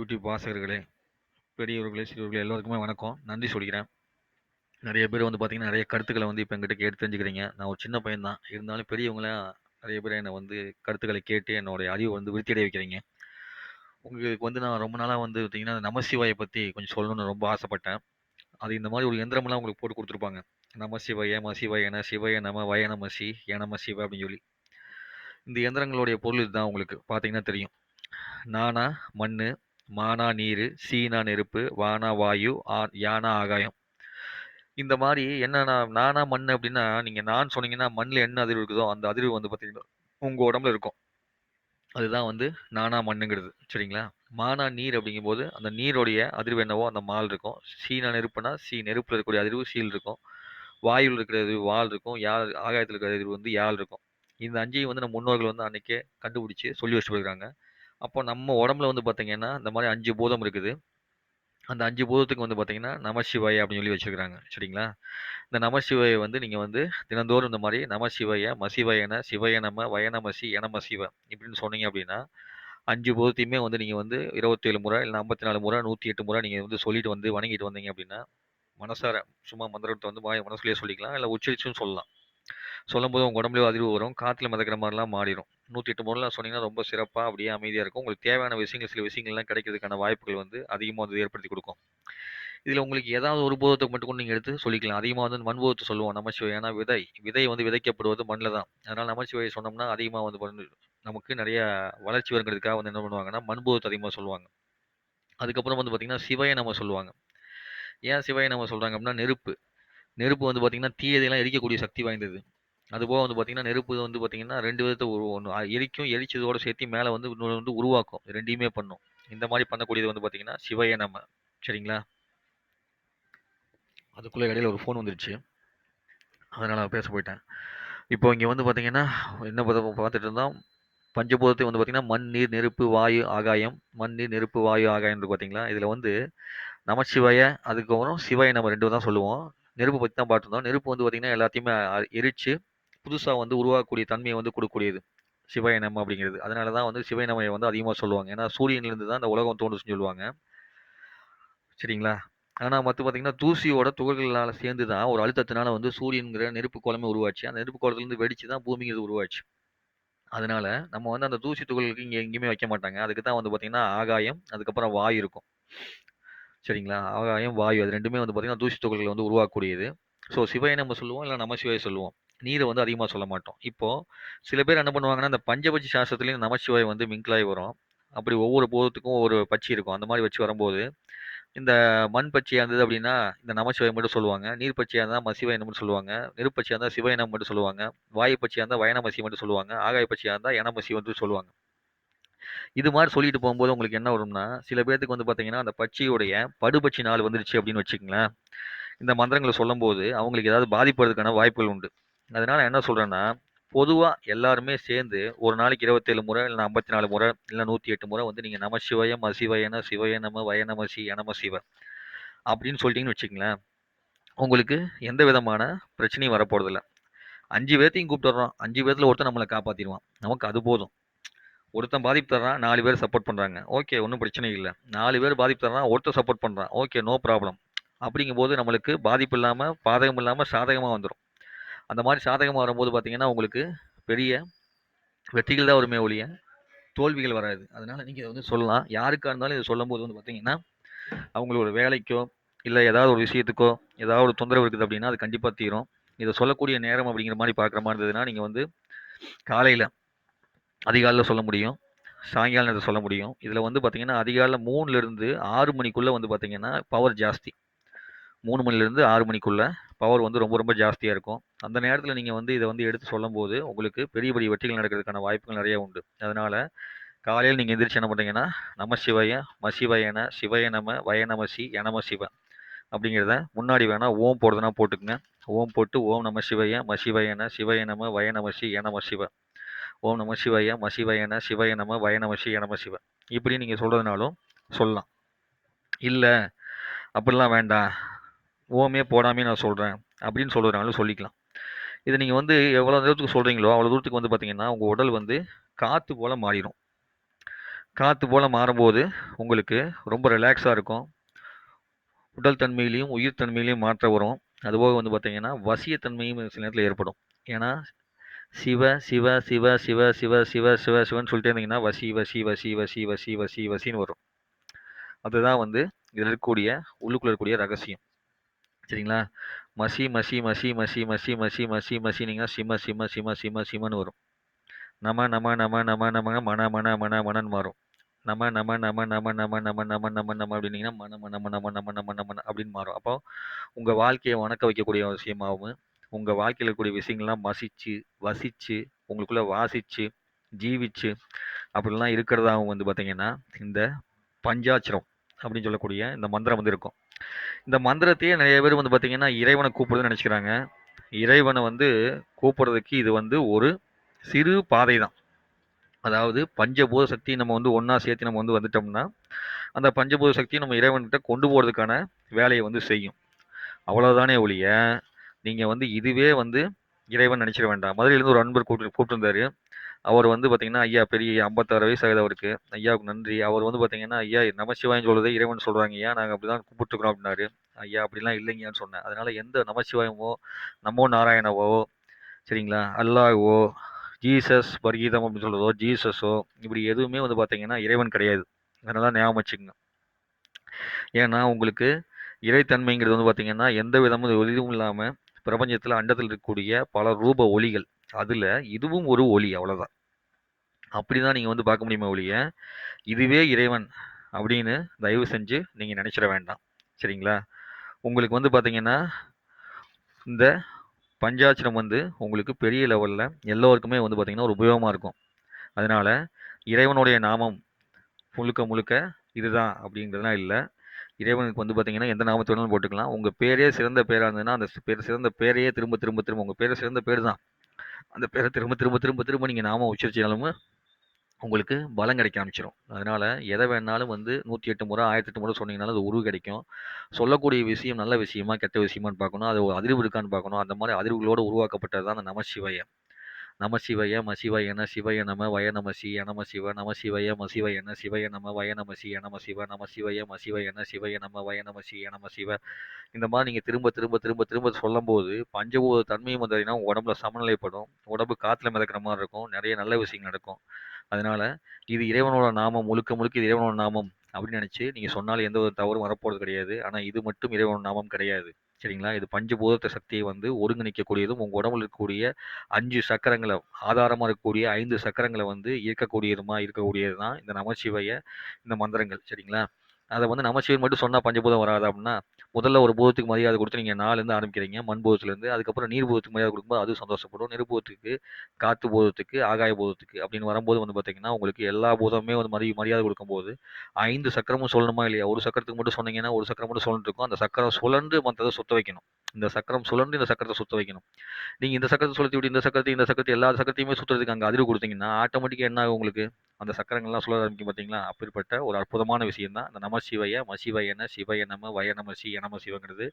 YouTube வாசகர்களே, பெரியவர்களே, சிறியவர்களே எல்லோருக்குமே வணக்கம். நன்றி சொல்லிக்கிறேன். நிறைய பேர் வந்து பார்த்திங்கன்னா நிறைய கருத்துக்களை வந்து இப்போ என்கிட்ட கேட்டு தெரிஞ்சுக்கிறீங்க. நான் ஒரு சின்ன பையன் தான். இருந்தாலும் பெரியவங்களாம் நிறைய பேர் என்னை வந்து கருத்துக்களை கேட்டு என்னுடைய அறிவை வந்து விருத்தியடைய வைக்கிறீங்க. உங்களுக்கு வந்து நான் ரொம்ப நாளாக வந்து பார்த்தீங்கன்னா, நமசிவாயை பற்றி கொஞ்சம் சொல்லணும்னு ரொம்ப ஆசைப்பட்டேன். அது இந்த மாதிரி ஒரு எந்திரமெல்லாம் உங்களுக்கு போட்டு கொடுத்துருப்பாங்க குடுத்துருப்பாங்க. சிவ மசிவாயன, சிவாய நம, வய நம சி, ய சிவ அப்படின்னு சொல்லி. இந்த எந்திரங்களுடைய பொருள் இதுதான் உங்களுக்கு பார்த்தீங்கன்னா தெரியும். நானா மண்ணு, மானா நீர் சீனா நெருப்பு, வானா வாயு, ஆ யானா ஆகாயம். இந்த மாதிரி என்னன்னா நானா மண் அப்படின்னா நீங்கள் நான் சொன்னீங்கன்னா, மண்ணில் என்ன அதிர்வு இருக்குதோ, அந்த அதிர்வு வந்து பார்த்தீங்கன்னா, உங்கள் உடம்புல இருக்கும். அதுதான் வந்து நானா மண்ணுங்கிறது. சரிங்களா? மானா நீர் அப்படிங்கும்போது, அந்த நீருடைய அதிர்வு என்னவோ அந்த மால் இருக்கும். சீனா நெருப்புனா, சீ நெருப்பில் இருக்கக்கூடிய அதிர்வு சீல் இருக்கும். வாயுவில் இருக்கிற அதிர்வு வால் இருக்கும். யாழ் ஆகாயத்தில் இருக்கிற அதிர்வு வந்து யாழ் இருக்கும். இந்த அஞ்சையும் வந்து நம்ம முன்னோர்கள் வந்து அன்றைக்கே கண்டுபிடிச்சி சொல்லி வச்சுட்டு போயிருக்காங்க. அப்போ நம்ம உடம்புல வந்து பார்த்தீங்கன்னா, இந்த மாதிரி அஞ்சு பூதம் இருக்குது. அந்த அஞ்சு பூதத்துக்கு வந்து பார்த்தீங்கன்னா, நமசிவாய் அப்படின்னு சொல்லி வச்சிருக்காங்க. சரிங்களா? இந்த நமசிவாய வந்து நீங்கள் வந்து தினந்தோறும் இந்த மாதிரி நமசிவாய, மசிவயன சிவயனம வயனமசி எனமசிவ இப்படின்னு சொன்னீங்க அப்படின்னா, அஞ்சு பூதத்தையுமே வந்து நீங்கள் வந்து 27 முறை, இல்லை ஐம்பத்தி நாலு முறை, 108 முறை நீங்கள் வந்து சொல்லிட்டு வந்து வணங்கிட்டு வந்தீங்க அப்படின்னா, மனசார சும்மா மந்திரத்தை வந்து வாய் சொல்லிக்கலாம். இல்லை உச்சரிச்சும் சொல்லலாம். சொல்லும்போது உங்கள் உடம்புலயே அதிர்வு வரும். காற்றுல மிதக்கிற மாரிலாம் மாறிரும். 108 முறைலாம் சொன்னீங்கன்னா ரொம்ப சிறப்பாக அப்படியே அமைதியாக இருக்கும். உங்களுக்கு தேவையான விஷயங்கள் சில விஷயங்கள்லாம் கிடைக்கிறதுக்கான வாய்ப்புகள் வந்து அதிகமாக வந்து ஏற்படுத்தி கொடுக்கும் இதில் உங்களுக்கு ஏதாவது ஒரு பூதத்த மட்டும் கூட நீங்கள் எடுத்து சொல்லிக்கலாம். அதிகமாக வந்து மண்போதத்தை சொல்லுவோம் நமச்சிவை ஏன்னா விதை, விதை வந்து விதைக்கப்படுவது மண்ணில் தான். அதனால் நமச்சிவையை சொன்னோம்னா அதிகமாக வந்து பண்ணு நமக்கு நிறைய வளர்ச்சி வருங்கிறதுக்காக வந்து என்ன பண்ணுவாங்கன்னா, மண்போதத்தை அதிகமாக சொல்லுவாங்க. அதுக்கப்புறம் வந்து பார்த்திங்கன்னா சிவையை நம்ம சொல்லுவாங்க. ஏன் சிவையை நம்ம சொல்கிறாங்க அப்படின்னா, நெருப்பு. நெருப்பு வந்து பார்த்தீங்கன்னா, தீயதையெல்லாம் எரிக்கக்கூடிய சக்தி வாய்ந்தது. அதுபோக வந்து பார்த்தீங்கன்னா, நெருப்பு வந்து பார்த்தீங்கன்னா 2 விதத்த உரு ஒன்று எரிக்கும், எரிச்சதோட சேர்த்து மேலே வந்து இன்னொன்று வந்து உருவாக்கும். ரெண்டையுமே பண்ணும். இந்த மாதிரி பண்ணக்கூடியது வந்து பார்த்தீங்கன்னா, சிவாய நம்ம சரிங்களா? அதுக்குள்ளே இடையில ஒரு ஃபோன் வந்துருச்சு. அதனால் நான் பேச போயிட்டேன். இப்போ இங்கே வந்து பார்த்தீங்கன்னா, என்ன பத பார்த்துட்டு இருந்தோம். பஞ்சபூதத்தை வந்து பார்த்தீங்கன்னா, மண், நீர், நெருப்பு, வாயு, ஆகாயம். மண், நீர், நெருப்பு, வாயு, ஆகாயம் பார்த்தீங்களா? இதில் வந்து நமசிவாய, அதுக்கப்புறம் சிவாய நம்ம ரெண்டு தான் சொல்லுவோம். நெருப்பு பற்றி தான் பார்த்துருந்தோம். நெருப்பு வந்து பார்த்தீங்கன்னா, எல்லாத்தையுமே எரிச்சு, புதுசாக வந்து உருவாக்கக்கூடிய தன்மையை வந்து கொடுக்கக்கூடியது சிவயனம் அப்படிங்கிறது. அதனால தான் வந்து சிவயனமையை வந்து அதிகமாக சொல்லுவாங்க. ஏன்னா சூரியன்லேருந்து தான் இந்த உலகம் தோன்றுச்சுன்னு சொல்லுவாங்க. சரிங்களா? ஆனால் மற்ற பார்த்தீங்கன்னா, தூசியோட துகள்களால் சேர்ந்து தான் ஒரு அழுத்தத்தினால வந்து சூரியன்ங்கிற நெருப்பு குளமே உருவாச்சு. அந்த நெருப்பு குளத்துலேருந்து வெடிச்சு தான் பூமிங்கிறது உருவாச்சு. அதனால நம்ம வந்து அந்த தூசி துகள்களுக்கு இங்கே எங்கேயுமே வைக்க மாட்டாங்க. அதுக்கு தான் வந்து பார்த்திங்கன்னா ஆகாயம், அதுக்கப்புறம் வாயு இருக்கும். சரிங்களா? ஆகாயம், வாயு அது ரெண்டுமே வந்து பார்த்தீங்கன்னா, தூசி துகள்களை வந்து உருவாக்கக்கூடியது. ஸோ சிவையை நம்ம சொல்லுவோம், இல்லை நம்ம சிவையை சொல்லுவோம். நீரை வந்து அதிகமாக சொல்ல மாட்டோம். இப்போது சில பேர் என்ன பண்ணுவாங்கன்னா, இந்த பஞ்சபட்சி சாஸ்திரத்துலேயும் நமச்சிவாய் வந்து மிங்கிள் வரும். அப்படி ஒவ்வொரு போதத்துக்கும் ஒவ்வொரு பச்சி இருக்கும். அந்த மாதிரி வச்சு வரும்போது, இந்த மண் பட்சியா இருந்தது அப்படின்னா, இந்த நமச்சிவாய் மட்டும் சொல்லுவாங்க. நீர் பட்சியா இருந்தால் மசிவாயினம் மட்டும் சொல்லுவாங்க. நெருப்பு இருந்தால் இருந்தா மட்டும் சொல்லுவாங்க. வாயு பட்சியா இருந்தால் வயனமசி மட்டும் சொல்லுவாங்க. ஆகாய பச்சியாக இருந்தால் எனமசி வந்து சொல்லுவாங்க. இது மாதிரி சொல்லிட்டு போகும்போது உங்களுக்கு என்ன வரும்னா, சில பேர்த்துக்கு வந்து பார்த்தீங்கன்னா, அந்த பச்சியுடைய படுபட்சி நாள் வந்துருச்சு அப்படின்னு வச்சுக்கங்களேன். இந்த மந்திரங்களை சொல்லும்போது, அவங்களுக்கு ஏதாவது பாதிப்படுறதுக்கான வாய்ப்புகள் உண்டு. அதனால் என்ன சொல்கிறேன்னா பொதுவாக எல்லாருமே சேர்ந்து ஒரு நாளைக்கு 27 முறை, இல்லை ஐம்பத்தி நாலு முறை, இல்லை நூற்றி எட்டு முறை வந்து நீங்கள் நமசிவாய, அசிவயன சிவாய நம, வய சி, எனம சிவ அப்படின்னு சொல்லிட்டீங்கன்னு வச்சுக்கங்களேன், உங்களுக்கு எந்த விதமான பிரச்சனையும் வரப்போறதில்ல. 5 பேத்தையும் கூப்பிட்டுர்றோம். 5 பேத்துல ஒருத்தன் நம்மளை காப்பாற்றிடுவான் நமக்கு அது போதும். ஒருத்தன் பாதிப்பு தர்றான், நாலு பேர் சப்போர்ட் பண்ணுறாங்க ஓகே ஒன்றும் பிரச்சனை இல்லை நாலு பேர் பாதிப்பு தர்றான், ஒருத்தர் சப்போர்ட் பண்ணுறான் ஓகே நோ ப்ராப்ளம். அப்படிங்கும்போது நம்மளுக்கு பாதிப்பு இல்லாமல் பாதகம் இல்லாமல் சாதகமாக வந்துடும் அந்த மாதிரி சாதகமாக வரும்போது பார்த்தீங்கன்னா, உங்களுக்கு பெரிய வெற்றிகள் தான் வருமே ஒழிய, தோல்விகள் வராது. அதனால் நீங்கள் இதை வந்து சொல்லலாம். யாருக்காக இருந்தாலும் இதை சொல்லும்போது வந்து பார்த்தீங்கன்னா, அவங்களோட வேலைக்கோ, இல்லை ஏதாவது ஒரு விஷயத்துக்கோ, ஏதாவது ஒரு தொந்தரவு இருக்குது அப்படின்னா, அது கண்டிப்பாக தீரும். இதை சொல்லக்கூடிய நேரம் அப்படிங்கிற மாதிரி பார்க்குற மாதிரி இருந்ததுன்னா, நீங்கள் வந்து காலையில் அதிகாலையில் சொல்ல முடியும். சாயங்காலம் நேரத்துல சொல்ல முடியும். இதில் வந்து பார்த்திங்கன்னா அதிகாலையில் மூணுலேருந்து ஆறு மணிக்குள்ளே வந்து பார்த்திங்கன்னா பவர் ஜாஸ்தி. மூணு மணிலேருந்து ஆறு மணிக்குள்ளே பவர் வந்து ரொம்ப ரொம்ப ஜாஸ்தியாக இருக்கும். அந்த நேரத்தில் நீங்கள் வந்து இதை வந்து எடுத்து சொல்லும் போது உங்களுக்கு பெரிய பெரிய வெற்றிகள் நடக்கிறதுக்கான வாய்ப்புகள் நிறைய உண்டு. அதனால் காலையில் நீங்கள் எந்திரிச்சு என்ன பண்ணுறீங்கன்னா நம சிவய மசிவயன நம, வய நம சி, எனம சிவ அப்படிங்கிறத முன்னாடி வேணால் ஓம் போடுறதுனா போட்டுக்கங்க. ஓம் போட்டு ஓம் நம சிவய மசிவயன சிவாய நம, சி, சிவ. ஓம் நம சிவய மசிவயன சிவாய நம, சி, சிவ. இப்படி நீங்கள் சொல்கிறதுனாலும் சொல்லலாம். இல்லை அப்படிலாம் வேண்டாம். ஓமே போடாமே நான் சொல்கிறேன் அப்படின்னு சொல்கிறதுனாலும் சொல்லிக்கலாம். இதை நீங்கள் வந்து எவ்வளோ தூரத்துக்கு சொல்கிறீங்களோ அவ்வளோ தூரத்துக்கு வந்து பார்த்தீங்கன்னா, உங்கள் உடல் வந்து காற்று போல் மாறிடும். காற்று போல் மாறும்போது உங்களுக்கு ரொம்ப ரிலாக்ஸாக இருக்கும். உடல் தன்மையிலையும் உயிர் தன்மையிலையும் மாற்றம் வரும். அதுபோக வந்து பார்த்திங்கன்னா வசியத்தன்மையும் சில நேரத்தில் ஏற்படும். ஏன்னா சிவ சிவ சிவ சிவ சிவ சிவ சிவ சிவன்னு சொல்லிட்டே இருந்தீங்கன்னா வசி வசி வசி வசி வசி வசி வசின்னு வரும். அதுதான் வந்து இதில் இருக்கக்கூடிய உள்ளுக்குள்ள இருக்கக்கூடிய ரகசியம். சரிங்களா? மசி மசி மசி மசி மசி மசி மசி மசினிங்கன்னா சிம சிம சிம சிம சிமன்னு வரும் நம நம நம நம நம மன மன மன மனன்னு மாறும் நம நம நம நம நம நம நம நம நம அப்படின்னீங்கன்னா மன மன நம நம நம நம நம அப்படின்னு மாறும் அப்போ உங்கள் வாழ்க்கையை வணக்க வைக்கக்கூடிய விஷயமாகவும் உங்கள் வாழ்க்கையில் இருக்கக்கூடிய விஷயங்கள்லாம் மசிச்சு வசிச்சு உங்களுக்குள்ளே வாசிச்சு ஜீவிச்சு அப்படிலாம் இருக்கிறதாகவும் வந்து பார்த்திங்கன்னா இந்த பஞ்சாட்சரம் அப்படின்னு சொல்லக்கூடிய இந்த மந்திரம் வந்து இருக்கும் இந்த மந்திரத்தையே நிறைய பேர் வந்து பார்த்திங்கன்னா இறைவனை கூப்பிடுறதுன்னு நினச்சிக்கிறாங்க. இறைவனை வந்து கூப்பிடுறதுக்கு இது வந்து ஒரு சிறு பாதை தான் அதாவது பஞ்சபூத சக்தி நம்ம வந்து ஒன்றா சேர்த்து நம்ம வந்து வந்துட்டோம்னா அந்த பஞ்சபூத சக்தியை நம்ம இறைவன்கிட்ட கொண்டு போகிறதுக்கான வேலையை வந்து செய்யும். அவ்வளோதானே ஒழிய நீங்கள் வந்து இதுவே வந்து இறைவன் நினச்சிட வேண்டாம். மதுரையிலேருந்து ஒரு அன்பர் கூப்பிட்டு கூப்பிட்டுருந்தாரு. அவர் வந்து பார்த்தீங்கன்னா ஐயா பெரிய ஐம்பத்தாறு வயசு அவருக்கு. ஐயாவுக்கு நன்றி. அவர் வந்து பார்த்தீங்கன்னா ஐயா நமசிவாயம் சொல்லுறதே இறைவன் சொல்கிறாங்க ஐயா நாங்கள் அப்படி தான் கூப்பிட்டுருக்குறோம் அப்படின்னாரு. ஐயா அப்படிலாம் இல்லைங்கன்னு சொன்னேன். அதனால் எந்த நமசிவாயமோ நமோ நாராயணவோ சரிங்களா அல்லாஹ்வோ ஜீசஸ் பர்கீதம் அப்படின்னு சொல்கிறதோ ஜீசஸோ இப்படி எதுவுமே வந்து பார்த்தீங்கன்னா இறைவன் கிடையாது. அதனால ஞாபகம் வச்சுக்கோங்க. ஏன்னா உங்களுக்கு இறைத்தன்மைங்கிறது வந்து பார்த்தீங்கன்னா எந்த விதமும் எதுவும் இல்லாமல் பிரபஞ்சத்தில் அண்டத்தில் இருக்கக்கூடிய பல ரூப ஒளிகள். அதில் இதுவும் ஒரு ஒளி அவ்வளோதான் அப்படி தான் நீங்கள் வந்து பார்க்க முடியுமா ஒழிய இதுவே இறைவன் அப்படின்னு தயவு செஞ்சு நீங்கள் நினச்சிட வேண்டாம். சரிங்களா? உங்களுக்கு வந்து பார்த்தீங்கன்னா இந்த பஞ்சாட்சரம் வந்து உங்களுக்கு பெரிய லெவலில் எல்லோருக்குமே வந்து பார்த்திங்கன்னா ஒரு உபயோகமாக இருக்கும். அதனால் இறைவனுடைய நாமம் முழுக்க முழுக்க இதுதான் அப்படிங்கிறதுலாம் இல்லை. இறைவனுக்கு வந்து பார்த்தீங்கன்னா எந்த நாமத்தை வேணாலும் போட்டுக்கலாம். உங்கள் பேரே சிறந்த பேராக இருந்ததுன்னா அந்த பேர் சிறந்த பேரையே திரும்ப திரும்ப திரும்ப உங்கள் பேர் சிறந்த பேர் தான் அந்த பேரை திரும்ப திரும்ப திரும்ப திரும்ப நீங்கள் நாமம் உச்சரிச்சாலும் உங்களுக்கு பலம் கிடைக்க ஆரம்பிச்சிடும் அதனால் எதை வேணாலும் வந்து நூற்றி எட்டு முறை ஆயிரத்தி எட்டு முறை சொன்னீங்கனாலும் அது உருவு கிடைக்கும். சொல்லக்கூடிய விஷயம் நல்ல விஷயமா கெட்ட விஷயமான்னு பார்க்கணும். அது ஒரு அதிர்வு இருக்கான்னு பார்க்கணும். அந்த மாதிரி அதிர்வுகளோடு உருவாக்கப்பட்டது தான் அந்த நமசிவயம் நம சிவய மசிவய என சிவய நம வய நம சி நம சிவ நம சிவய மசிவய என சிவய நம வய நம சி நம சிவ நம சிவய மசிவய என சிவய நம வய நம சி நம சிவ. இந்த மாதிரி நீங்கள் திரும்ப திரும்ப திரும்ப திரும்ப சொல்லும்போது பஞ்சபூத தன்மையும் வந்ததுன்னா உடம்புல சமநிலைப்படும். உடம்பு காற்றுல மிதக்கிற மாதிரி இருக்கும். நிறைய நல்ல விஷயங்கள் நடக்கும். அதனால இது இறைவனோட நாமம் முழுக்க முழுக்க இது இறைவனோட நாமம் அப்படின்னு நினச்சி நீங்கள் சொன்னாலும் எந்த ஒரு தவறும் வரப்போகிறது கிடையாது. ஆனால் இது மட்டும் இறைவனோட நாமம் கிடையாது. சரிங்களா? இது பஞ்சபூதத்த சக்தியை வந்து ஒருங்கிணைக்கக்கூடியதும் உங்கள் உடம்புல இருக்கக்கூடிய அஞ்சு சக்கரங்களை ஆதாரமாக இருக்கக்கூடிய ஐந்து சக்கரங்களை வந்து இயக்கக்கூடியதுமா இருக்கக்கூடியது தான் இந்த நமச்சிவைய இந்த மந்திரங்கள். சரிங்களா? அதை வந்து நமச்சிவன் மட்டும் சொன்னால் பஞ்சபூதம் வராது அப்படின்னா முதல்ல ஒரு பூதத்துக்கு மரியாதை கொடுத்து நீங்கள் நாலுலேருந்து ஆரம்பிக்கிறீங்க. மண் பூதத்துலேருந்து அதுக்கப்புறம் நீர் பூதத்துக்கு மரியாதை கொடுக்கும்போது அது சந்தோஷப்படும். நெருப்பூதத்துக்கு காற்று பூதத்துக்கு ஆகாய பூதத்துக்கு அப்படின்னு வரும்போது வந்து பார்த்தீங்கன்னா உங்களுக்கு எல்லா பூதமுமே வந்து மரி மரியாதை கொடுக்கும்போது ஐந்து சக்கரமும் சொல்லணுமா இல்லையா? ஒரு சக்கரத்துக்கு மட்டும் சொன்னீங்கன்னா ஒரு சக்கரம் மட்டும் சொல்லிட்டு இருக்கும். அந்த சக்கரம் சுழன்று மற்றதை சுத்த வைக்கணும். இந்த சக்கரம் சுழன்று இந்த சக்கரத்தை சுத்த வைக்கணும். நீங்கள் இந்த சக்கரத்தை சுழத்தி விட்டு இந்த சக்கரத்தை இந்த சக்கரத்தை எல்லா சக்கரத்தையுமே சுற்றுறதுக்கு அங்கே அதிர்வு கொடுத்தீங்கன்னா ஆட்டோமேட்டிக்காக என்ன ஆகும் உங்களுக்கு? அந்த சக்கரங்கள்லாம் சொல்ல ஆரம்பிக்கும் பார்த்தீங்களா? அப்படிப்பட்ட ஒரு அற்புதமான விஷயம் தான் இந்த நம சிவைய மசிவயன சிவய நம வய நம சி நம சிவங்கிறது.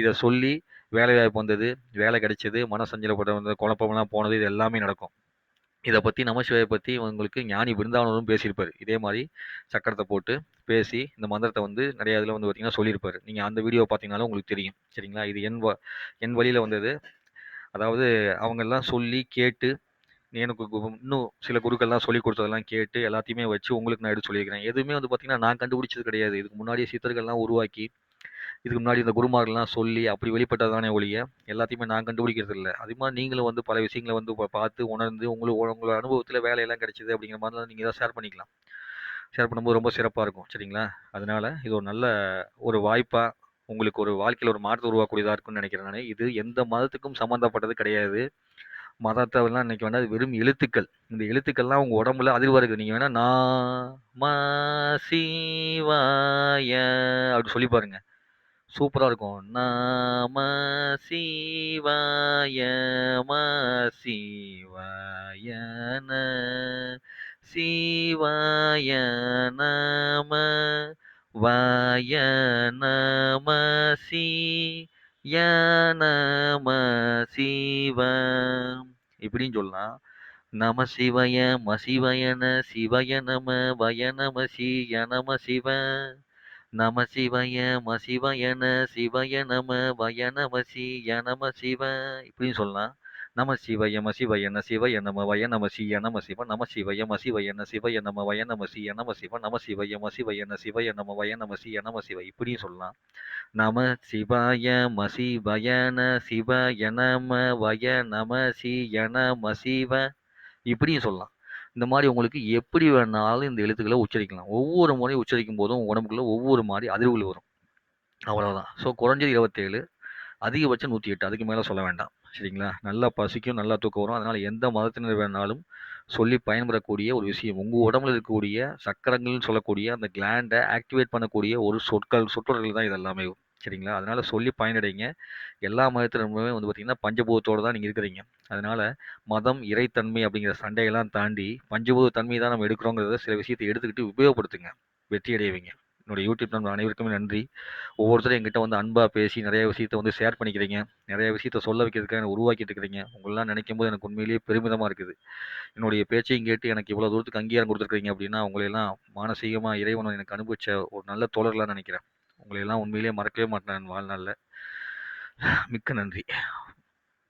இதை சொல்லி வேலை வாய்ப்பு வந்தது வேலை கிடைச்சது மன சஞ்சலப்பட்ட வந்தது குழப்பம்லாம் போனது இது எல்லாமே நடக்கும். இதை பற்றி நமசிவாயை பற்றி உங்களுக்கு ஞானி பிருந்தாவனரும் பேசியிருப்பார். இதே மாதிரி சக்கரத்தை போட்டு பேசி இந்த மந்திரத்தை வந்து நிறைய இதில் வந்து பார்த்திங்கன்னா சொல்லியிருப்பார். நீங்கள் அந்த வீடியோ பார்த்தீங்கனாலும் உங்களுக்கு தெரியும். சரிங்களா? இது என் வ என் வழியில் வந்தது. அதாவது அவங்கெல்லாம் சொல்லி கேட்டு எனக்கு இன்னும் சில குருக்கள்லாம் சொல்லி கொடுத்ததெல்லாம் கேட்டு எல்லாத்தையுமே வச்சு உங்களுக்கு நான் எடுத்து சொல்லியிருக்கிறேன். எதுவுமே வந்து பார்த்திங்கன்னா நான் கண்டுபிடிச்சது கிடையாது. இதுக்கு முன்னாடியே சித்தர்கள்லாம் உருவாக்கி இதுக்கு முன்னாடி இந்த குருமார்கள்லாம் சொல்லி அப்படி வெளிப்பட்டதானே ஒழிய எல்லாத்தையுமே நான் கண்டுபிடிக்கிறது இல்லை. அது மாதிரி நீங்களும் வந்து பல விஷயங்களை வந்து பார்த்து உணர்ந்து உங்களுக்கு உங்களோட அனுபவத்தில் வேலையெல்லாம் கிடைச்சிது அப்படிங்கிற மாதிரிலாம் நீங்கள் தான் ஷேர் பண்ணிக்கலாம். ஷேர் பண்ணும்போது ரொம்ப சிறப்பாக இருக்கும். சரிங்களா? அதனால் இது ஒரு நல்ல ஒரு வாய்ப்பாக உங்களுக்கு ஒரு வாழ்க்கையில் ஒரு மாற்றத்தை உருவாக்கக்கூடியதாக இருக்கும்னு நினைக்கிறேன் நான். இது எந்த மதத்துக்கும் சம்மந்தப்பட்டது கிடையாது. மதத்தவெல்லாம் இன்னைக்கு வேணா வெறும் எழுத்துக்கள். இந்த எழுத்துக்கள்லாம் அவங்க உடம்புல அதிர்வாக இருக்குது நீங்கள் வேணால் மா சிவாய அப்படி சொல்லி பாருங்க. சூப்பராக இருக்கும். நாம சிவாய ம சிவாயன சிவாய நம வாய நம சி நம சிவ இப்படின்னு சொல்லலாம். நம சிவய மசிவயன சிவய நம வய நம சிய நம சிவ நம சிவய மசிவயன சிவய நம வய நம சிய நம சிவ இப்படின்னு சொல்லலாம். நம சிவய நம சிவய நம வய நம சிய நம சிவ நம சிவய நம சிவய நம வய நம சிய நம சிவ நம சிவய நம சிவய நம வய நம சிய நம சிவ இப்படியும் சொல்லலாம் நம சிவாய மசிவயன சிவய நம வய நம சிய நம சிவ இப்படியும் சொல்லலாம் இந்த மாதிரி உங்களுக்கு எப்படி வேணாலும் இந்த எழுத்துக்களை உச்சரிக்கலாம் ஒவ்வொரு முறையும் உச்சரிக்கும் போதும் உடம்புக்குள்ள ஒவ்வொரு மாதிரி அதிர்வுகள் வரும் அவ்வளோதான் ஸோ குறைஞ்சது இருபத்தேழு அதிகபட்சம் நூற்றி எட்டு. அதுக்கு மேலே சொல்ல வேண்டாம். சரிங்களா? நல்லா பசிக்கும் நல்லா தூக்கம் வரும். அதனால் எந்த மதத்தினர் வேணாலும் சொல்லி பயன்படக்கூடிய ஒரு விஷயம் உங்கள் உடம்புல இருக்கக்கூடிய சக்கரங்கள்னு சொல்லக்கூடிய அந்த கிளாண்டை ஆக்டிவேட் பண்ணக்கூடிய ஒரு சொற்கள் சொற்றொடர்கள் தான் இது எல்லாமே சரிங்களா? அதனால் சொல்லி பயனடைங்க. எல்லா மதத்தினருமே வந்து பார்த்திங்கன்னா பஞ்சபூதத்தோடு தான் நீங்கள் இருக்கிறீங்க. அதனால் மதம் இறைத்தன்மை அப்படிங்கிற சண்டையெல்லாம் தாண்டி பஞ்சபூத தன்மை தான் நம்ம எடுக்கிறோங்கிறத சில விஷயத்தை எடுத்துக்கிட்டு உபயோகப்படுத்துங்க. வெற்றி அடைவீங்க என்னுடைய யூடியூப் நண்பர் அனைவருக்குமே நன்றி. ஒவ்வொருத்தரும் எங்கிட்ட வந்து அன்பாக பேசி நிறைய விஷயத்த வந்து ஷேர் பண்ணிக்கிறீங்க. நிறைய விஷயத்த சொல்ல வைக்கிறதுக்காக உருவாக்கிட்டு இருக்கிறீங்க உங்களெலாம் நினைக்கும் போது எனக்கு உண்மையிலேயே பெருமிதமாக இருக்குது. என்னுடைய பேச்சையும் கேட்டு எனக்கு இவ்வளோ தூரத்துக்கு அங்கீகாரம் கொடுத்துருக்கீங்க அப்படின்னா உங்களையெல்லாம் மானசீகமாக இறைவனை எனக்கு அனுபவிச்ச ஒரு நல்ல தோழர்களாக நினைக்கிறேன். உங்களையெல்லாம் உண்மையிலேயே மறக்கவே மாட்டேன் வாழ்நாளில். மிக்க நன்றி.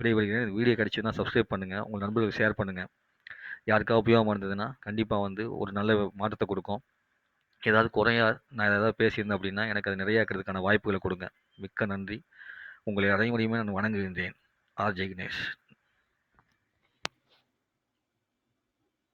விடைபெறுகிறேன். இந்த வீடியோ கிடச்சிதுன்னா சப்ஸ்கிரைப் பண்ணுங்கள் உங்கள் நண்பர்களுக்கு ஷேர் பண்ணுங்கள் யாருக்காக உபயோகமாக இருந்ததுன்னா கண்டிப்பாக வந்து ஒரு நல்ல மாற்றத்தை கொடுக்கும். ஏதாவது குறையா நான் ஏதாவது பேசியிருந்தேன் அப்படின்னா எனக்கு அது நிறையாக்கிறதுக்கான வாய்ப்புகளை கொடுங்க. மிக்க நன்றி. உங்களை அனைவரையுமே நான் வணங்குகின்றேன். ஆர். ஜெய் கணேஷ்